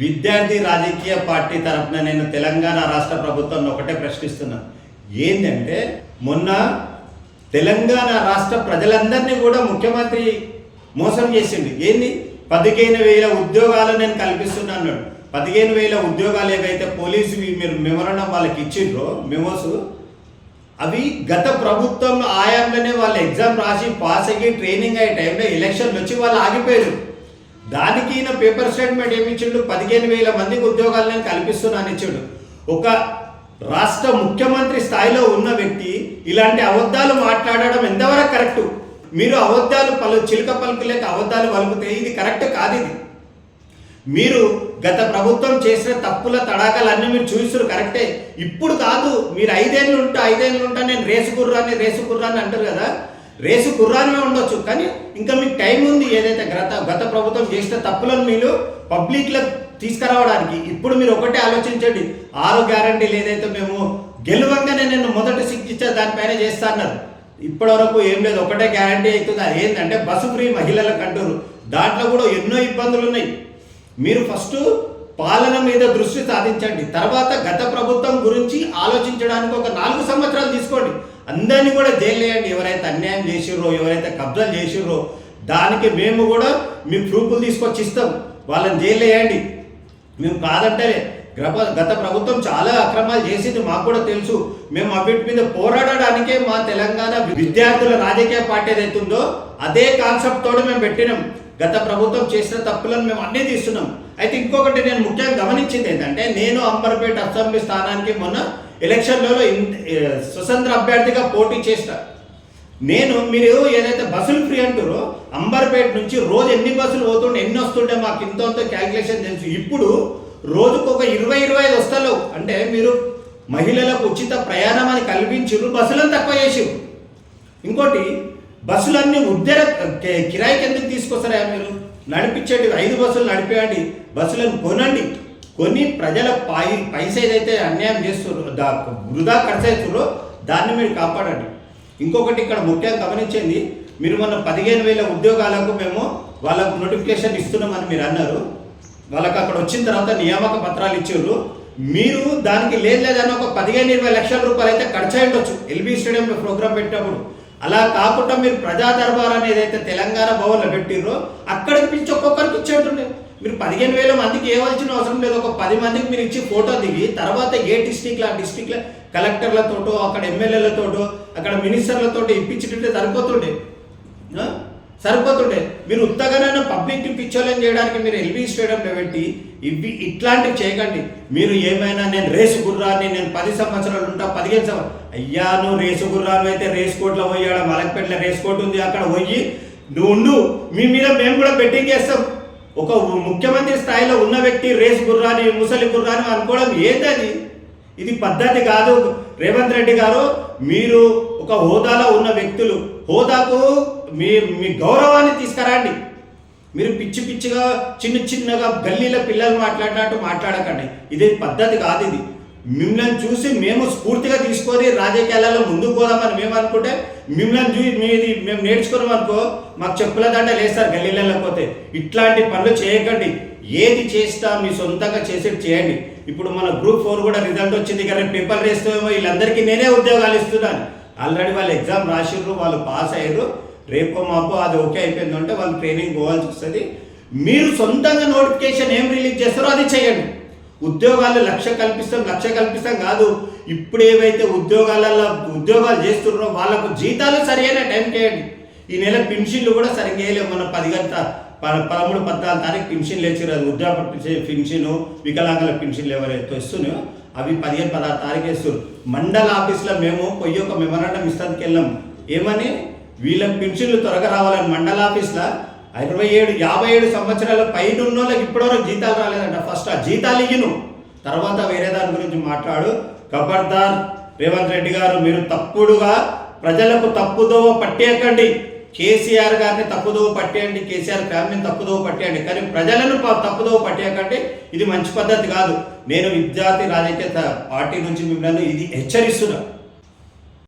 విద్యార్థి రాజకీయ పార్టీ తరఫున నేను తెలంగాణ రాష్ట్ర ప్రభుత్వాన్ని ఒకటే ప్రశ్నిస్తున్నా. ఏంటంటే మొన్న తెలంగాణ రాష్ట్ర ప్రజలందరినీ కూడా ముఖ్యమంత్రి మోసం చేసిండు. ఏంది? పదిహేను వేల ఉద్యోగాలు నేను కల్పిస్తున్నాను అన్నాడు. పదిహేను వేల ఉద్యోగాలు ఏవైతే పోలీసు మీరు మెమరణం వాళ్ళకి ఇచ్చిండ్రో మెమోస్ అవి గత ప్రభుత్వం ఆయాంలోనే వాళ్ళు ఎగ్జామ్ రాసి పాస్ అయ్యి ట్రైనింగ్ అయ్యే టైంలో ఎలక్షన్లు వచ్చి వాళ్ళు ఆగిపోయారు దానికి ఈయన పేపర్ స్టేట్మెంట్ ఏమి ఇచ్చిండు? పదిహేను వేల మందికి ఉద్యోగాలు నేను కల్పిస్తున్నాను ఇచ్చాడు. ఒక రాష్ట్ర ముఖ్యమంత్రి స్థాయిలో ఉన్న వ్యక్తి ఇలాంటి అబద్ధాలు మాట్లాడడం ఎంతవరకు కరెక్ట్? మీరు అబద్ధాలు పలు చిలుక పలుకులేక అబద్ధాలు పలుకుతే ఇది కరెక్ట్ కాదు ఇది. మీరు గత ప్రభుత్వం చేసిన తప్పుల తడాకలన్నీ మీరు చూస్తారు కరెక్టే. ఇప్పుడు కాదు మీరు ఐదేళ్ళు ఉంటా ఐదేళ్ళు ఉంటా నేను రేసు కుర్రాన్ని రేసు కుర్రాన్ని అంటారు కదా. రేసు కుర్రానమే ఉండొచ్చు. కానీ ఇంకా మీకు టైం ఉంది ఏదైతే గత గత ప్రభుత్వం చేసిన తప్పులను మీరు పబ్లిక్లో తీసుకురావడానికి ఇప్పుడు మీరు ఒకటే ఆలోచించండి. ఆరు గ్యారంటీలు ఏదైతే మేము గెలువంగానే నేను మొదటి శిక్షించే దానిపైన చేస్తా అన్నారు. ఇప్పటివరకు ఏం లేదు ఒకటే గ్యారంటీ అవుతుంది? అది ఏంటంటే బస్సు ఫ్రీ మహిళలకు అంటారు దాంట్లో కూడా ఎన్నో ఇబ్బందులు ఉన్నాయి. మీరు ఫస్ట్ పాలన మీద దృష్టి సాధించండి. తర్వాత గత ప్రభుత్వం గురించి ఆలోచించడానికి ఒక నాలుగు సంవత్సరాలు తీసుకోండి. అందరినీ కూడా జైలు వేయండి. ఎవరైతే అన్యాయం చేసిర్రో ఎవరైతే కబ్జాలు చేసిర్రో దానికి మేము కూడా మీ ప్రూఫ్లు తీసుకొచ్చి ఇస్తాం. వాళ్ళని జైలు వేయండి. మేము కాదంటే గత గత ప్రభుత్వం చాలా అక్రమాలు చేసింది మాకు కూడా తెలుసు. మేము అవిటి మీద పోరాడడానికే మా తెలంగాణ విద్యార్థుల రాజకీయ పార్టీ ఏదైతే ఉందో అదే కాన్సెప్ట్ తోడు మేము పెట్టినాం. గత ప్రభుత్వం చేసిన తప్పులను మేము అన్నీ తీస్తున్నాం. అయితే ఇంకొకటి నేను ముఖ్యంగా గమనించింది ఏంటంటే నేను అంబర్పేట అసెంబ్లీ స్థానానికి మొన్న ఎలక్షన్లలో ఇన్- స్వతంత్ర అభ్యర్థిగా పోటీ చేసిన నేను మీరు ఏదైతే బస్సులు ఫ్రీ అంటారో అంబర్పేట నుంచి రోజు ఎన్ని బస్సులు పోతుండే ఎన్ని వస్తుండే మాకు ఇంత అంత క్యాలిక్యులేషన్ తెలుసు. ఇప్పుడు రోజుకు ఒక ఇరవై ఇరవై ఐదు వస్తలేవు. అంటే మీరు మహిళలకు ఉచిత ప్రయాణం అని కల్పించారు బస్సులను తక్కువ చేసారు ఇంకోటి బస్సులన్నీ ఉద్దర కిరాయికి ఎందుకు తీసుకొస్తారా మీరు? నడిపించండి ఐదు బస్సులు నడిపేయండి బస్సులను కొనండి. కొన్ని ప్రజల పై పైస ఏదైతే అన్యాయం చేస్తున్నారో దా వృధా ఖర్చు దాన్ని మీరు కాపాడండి. ఇంకొకటి ఇక్కడ ముఖ్యంగా గమనించింది మీరు మొన్న పదిహేను వేల ఉద్యోగాలకు మేము వాళ్ళకు నోటిఫికేషన్ ఇస్తున్నామని మీరు అన్నారు. వాళ్ళకి అక్కడ వచ్చిన తర్వాత నియామక పత్రాలు ఇచ్చారు. మీరు దానికి లేదు లేదని ఒక పదిహేను ఇరవై లక్షల రూపాయలు అయితే ఖర్చు అయి ఉండొచ్చు. ఎల్బీ స్టేడియంలో ప్రోగ్రామ్ పెట్టినప్పుడు. అలా కాకుండా మీరు ప్రజా దర్బార్ అనేది అయితే తెలంగాణ భవన్లో పెట్టిర్రో అక్కడికి పిలిచి ఒక్కొక్కరికి ఇచ్చేటుండే మీరు పదిహేను వేల మందికి ఇవ్వాల్సిన అవసరం లేదు. ఒక పది మందికి మీరు ఇచ్చి ఫోటో దిగి తర్వాత ఏ డిస్టిక్లో ఆ డిస్టిక్లో కలెక్టర్లతోటో అక్కడ ఎమ్మెల్యేలతోటో అక్కడ మినిస్టర్లతోటో ఇప్పించుంటే సరిపోతుండే. సరిపోతుండే. మీరు ఉత్తగానైనా పబ్లిక్ పిచ్చోలేం చేయడానికి మీరు ఎల్బీ స్టేడియంలో పెట్టి ఇవి ఇట్లాంటివి చేయకండి. మీరు ఏమైనా నేను రేసు గుర్రాన్ని నేను పది సంవత్సరాలు ఉంటా పదిహేను సంవత్సరాలు అయ్యా నువ్వు రేసు గుర్రాన్ని అయితే రేస్ కోట్లో పోయాడ మలక్పేటలో రేస్ కోట్ ఉంది అక్కడ పోయి నువ్వు ఉండు. మీ మీద మేము కూడా బెట్టింగ్ చేస్తాం. ఒక ముఖ్యమంత్రి స్థాయిలో ఉన్న వ్యక్తి రేస్ గుర్రాని ముసలి గుర్రాని అనుకోవడం ఏంటది? ఇది పద్ధతి కాదు. రేవంత్ రెడ్డి గారు మీరు ఒక హోదాలో ఉన్న వ్యక్తులు హోదాకు మీ మీ గౌరవాన్ని తీసుకురండి. మీరు పిచ్చి పిచ్చిగా చిన్న చిన్నగా గల్లీల పిల్లలు మాట్లాడినట్టు మాట్లాడకండి. ఇది పద్ధతి కాదు ఇది. మిమ్మల్ని చూసి మేము స్ఫూర్తిగా తీసుకొని రాజకీయాలలో ముందుకు పోదామని మేము అనుకుంటే మిమ్మల్ని చూసి మీది మేము నేర్చుకున్నాం అనుకో మాకు చెప్పుల దండ లేస్తారు గల్లీలలో పోతే. ఇట్లాంటి పనులు చేయకండి. ఏది చేస్తా మీ సొంతంగా చేసేది చేయండి. ఇప్పుడు మన గ్రూప్ ఫోర్ కూడా రిజల్ట్ వచ్చింది కానీ పేపర్ వేస్తేమో వీళ్ళందరికీ నేనే ఉద్యోగాలు ఇస్తున్నాను. ఆల్రెడీ వాళ్ళు ఎగ్జామ్ రాసిర్రు వాళ్ళు పాస్ అయ్యారు. రేపో మాపో అది ఓకే అయిపోయిందంటే వాళ్ళు ట్రైనింగ్ పోవాల్సి వస్తుంది. మీరు సొంతంగా నోటిఫికేషన్ ఏం రిలీజ్ చేస్తారో అది చేయండి. ఉద్యోగాలు లక్ష కల్పిస్తాం లక్ష కల్పిస్తాం కాదు. ఇప్పుడు ఏవైతే ఉద్యోగాలలో ఉద్యోగాలు చేస్తున్నారో వాళ్ళకు జీతాలు సరైన టైం చేయండి. ఈ నెల పెన్షన్లు కూడా సరిగ్గా వేయలేము మన పది గంట పదమూడు పద్నాలుగు తారీఖు పెన్షన్లు ఇచ్చారు అది వృద్ధాప్య పెన్షన్ వికలాంగుల పెన్షన్లు ఎవరైతే వస్తున్నాయో అవి పదిహేను పదహారు తారీఖు వేస్తారు మండల ఆఫీస్లో మేము పొయ్యి ఒక మెమరాండం ఇస్తానికి వెళ్ళాం. ఏమని? వీళ్ళ పెన్షన్లు త్వరగా రావాలని మండల ఆఫీస్లో ఇరవై ఏడు యాభై ఏడు సంవత్సరాల పైన ఉన్న వాళ్ళకి ఇప్పటివరకు జీతాలు రాలేదంట. ఫస్ట్ ఆ జీతాలు ఇయ్యను. తర్వాత వేరే దాని గురించి మాట్లాడు. ఖబర్దార్ రేవంత్ రెడ్డి గారు మీరు తప్పుడుగా ప్రజలకు తప్పుదోవ పట్టేయకండి. కేసీఆర్ గారిని తప్పుదోవ పట్టేయండి. కేసీఆర్ ఫ్యామిలీని తప్పుదోవ పట్టేయండి. కానీ ప్రజలను తప్పుదోవ పట్టేయకండి. ఇది మంచి పద్ధతి కాదు. నేను విద్యార్థి రాజకీయ త- పార్టీ నుంచి మిమ్మల్ని ఇది హెచ్చరిస్తున్నాను